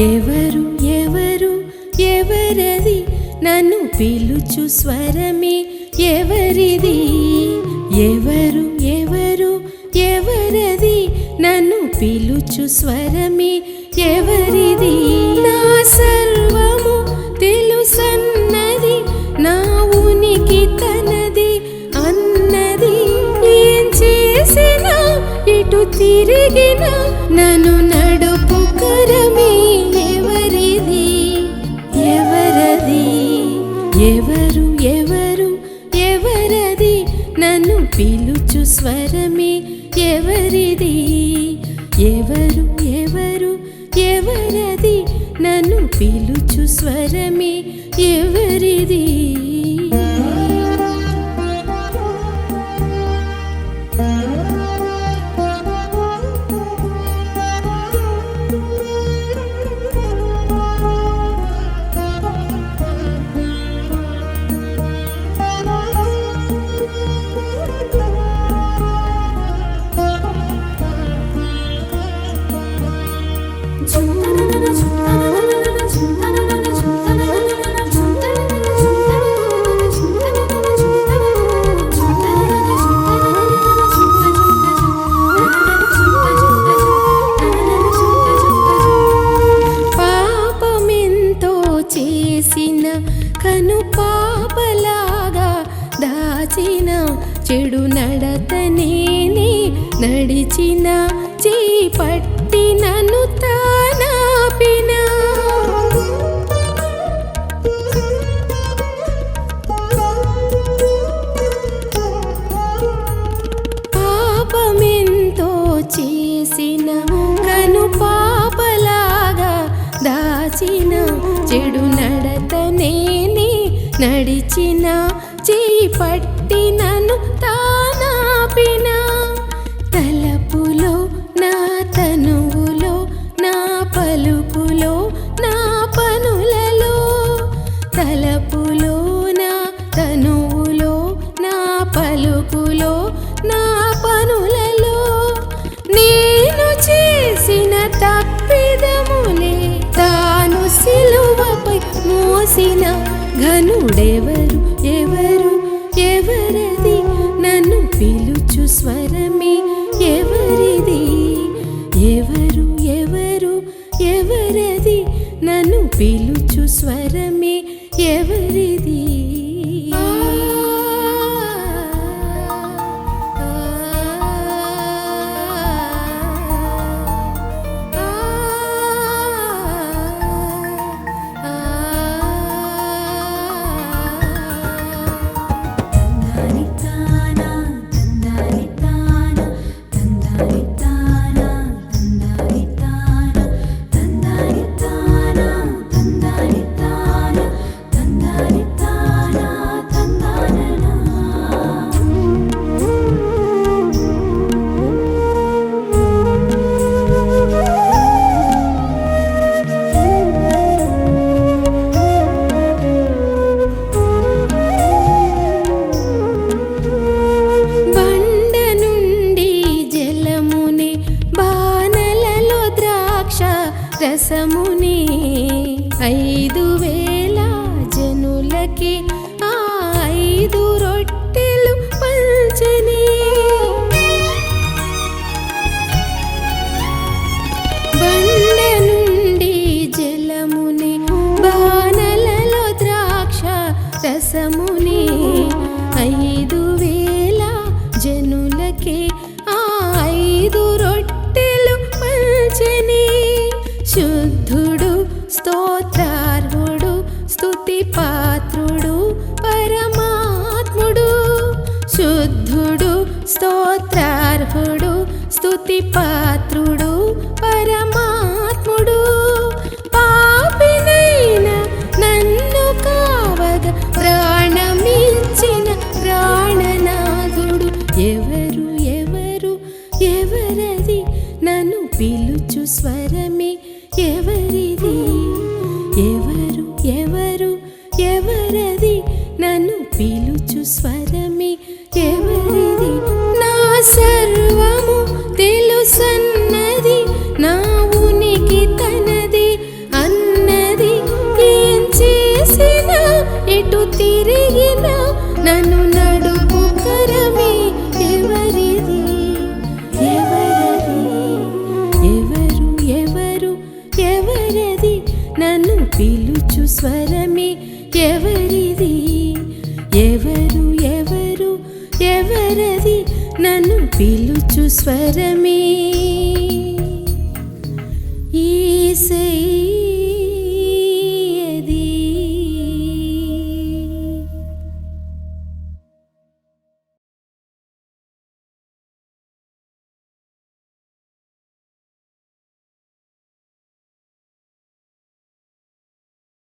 ఎవరు ఎవరది? నన్ను పిలుచు స్వరమే ఎవరిది? ఎవరు ఎవరు ఎవరది? నన్ను పిలుచు స్వరమే ఎవరిది? నా సర్వము తెలుసన్నది నా ఉనికి తనది అన్నది. ఏం చేసినా ఇటు తిరిగిన నన్ను స్వరమే ఎవరిది? ఎవరు ఎవరు ఎవరది? నన్ను పిలుచు స్వరమే ఎవరిది? కను పాపలాగా దాచిన చెడు నడతనేనే నడిచిన చేయి నడిచిన చేయి పట్టి నన్ను చేసిన ఘనుడెవరు? ఎవరు? ఎవరది? నన్ను పిలుచు స్వరమే ఎవరిది? ఎవరు? ఎవరు? ఎవరది? నన్ను పిలుచు స్వరమే ఎవరిది? రసముని ఐదు వేల జనులకి ఆ ఐదు రొట్టెలు పంచని బండ నుండి జలముని బాణలలో ద్రాక్ష రసముని ఐదు వేల జనులకి ఆ ఐదు స్తోత్రార్హుడు స్థుతి పాత్రుడు పరమాత్ముడు. పాపినైన నన్ను కావగ ప్రాణమిచ్చిన ప్రాణనాథుడు. ఎవరు ఎవరు ఎవరది నన్ను పిలుచు స్వరమే ఎవరిది? ఎవరు ఎవరు ఎవరది నన్ను పిలుచు స్వరమే స్వరమే ఎవరిది? ఎవరు ఎవరు? ఎవరది? నన్ను పిలుచు స్వరమే. ఈసై